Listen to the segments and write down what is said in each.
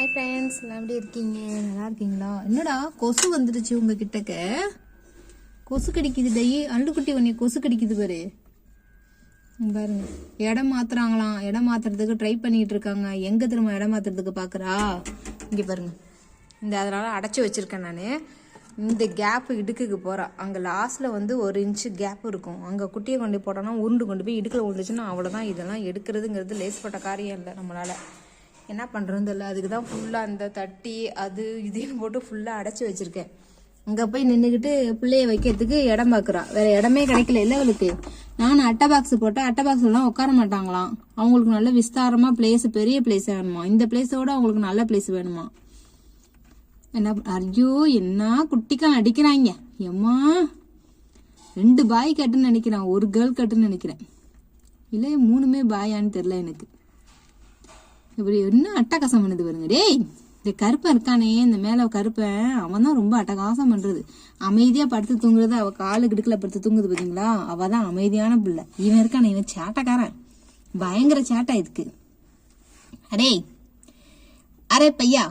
Hi friends எல்லாம் எப்படி இருக்கீங்க? நல்லா இருக்கீங்களா? என்னடா கொசு வந்துடுச்சு உங்கள் கிட்டக்க கொசு கடிக்குது டை அள்ளுக்குட்டி உன்னை கொசு கடிக்குது பாரு. பாருங்க இடம் மாத்துறாங்களாம். இடம் மாத்துறதுக்கு ட்ரை பண்ணிட்டு இருக்காங்க. எங்க திரும்ப இடம் மாத்துறதுக்கு பாக்குறா? இங்க பாருங்க. இந்த அதனால அடைச்சி வச்சிருக்கேன் நான். இந்த கேப் இடுக்குக்கு போகிறா அங்க லாஸ்ட்ல வந்து ஒரு இன்ச்சு கேப் இருக்கும். அங்க குட்டியை கொண்டு போட்டோம்னா உருண்டு கொண்டு போய் இடுக்கில் விழுந்துச்சுன்னா அவ்வளவுதான். இதெல்லாம் எடுக்கிறதுங்கிறது லேஸ்பட்ட காரியம் இல்லை நம்மளால. என்ன பண்ணுறது தெரியல. அதுக்கு தான் ஃபுல்லாக அந்த தட்டி அது இதுன்னு போட்டு ஃபுல்லாக அடைச்சி வச்சுருக்கேன். அங்கே போய் நின்றுக்கிட்டு பிள்ளைய வைக்கிறதுக்கு இடம் பார்க்குறா வேறு இடமே கிடைக்கல. இல்லை அவளுக்கு. நான் அட்டை பாக்ஸ் போட்டேன் அட்டை பாக்ஸ்லாம் உட்கார மாட்டாங்களாம். அவங்களுக்கு நல்ல விஸ்தாரமாக பிளேஸ் பெரிய பிளேஸ் வேணுமா? இந்த பிளேஸோட அவங்களுக்கு நல்ல பிளேஸ் வேணுமா? என்ன ஐயோ என்ன குட்டிக்கால் அடிக்கிறாங்க. எம்மா. ரெண்டு பாய் கட்டுன்னு நினைக்கிறேன். ஒரு கேர்ள் கட்டுன்னு நினைக்கிறேன். இல்லை மூணுமே பாயான்னு தெரில எனக்கு. இப்படி என்ன அட்டகாசம் பண்ணுது பாருங்க. டேய் இந்த கருப்பன் இருக்கானே இந்த மேல கருப்பன் அவன் தான் ரொம்ப அட்டகாசம் பண்றது. அமைதியா படுத்து தூங்குறது அவ காலு கிடுக்கல படுத்து தூங்குது பாத்தீங்களா? அவ தான் அமைதியான பிள்ளை. இவன் இருக்கானே இவன் சேட்டக்காரன். பயங்கர சேட்டை இதுக்கு. அரே அரே பையா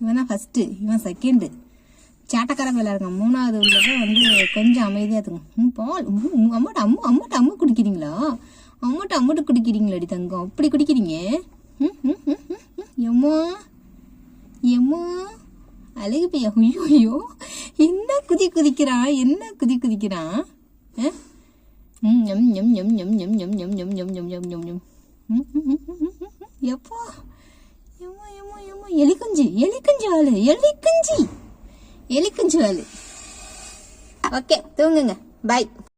இவன் தான் ஃபர்ஸ்ட் இவன் செகண்டு சேட்டக்கார வேலை இருக்கான். மூணாவது உள்ளதான் வந்து கொஞ்சம் அமைதியா இருக்கும் பால் அம்மாட்ட அம்மா அம்மாட்ட அம்மா குடிக்கிறீங்களா? அம்மாட்ட அம்மாட்ட குடிக்கிறீங்களாடி தங்கம். அப்படி குடிக்கிறீங்க? எம்மா எம்மா அழகு பையா ஐயோ ஐயோ என்ன குதி குதிக்கிறான் என்ன குதி குதிக்கிறான் ம், எம் எம் எம் எம் எம் எம் எம் எம் எம் எம் எம் எம் எம் ம், எம்மா எம்மா எம்மா எலிக்குஞ்சு எலிக்குஞ்சு ஆளு எலிக்குஞ்சி எலிக்குஞ்சு ஆளு ஓகே தூங்குங்க பை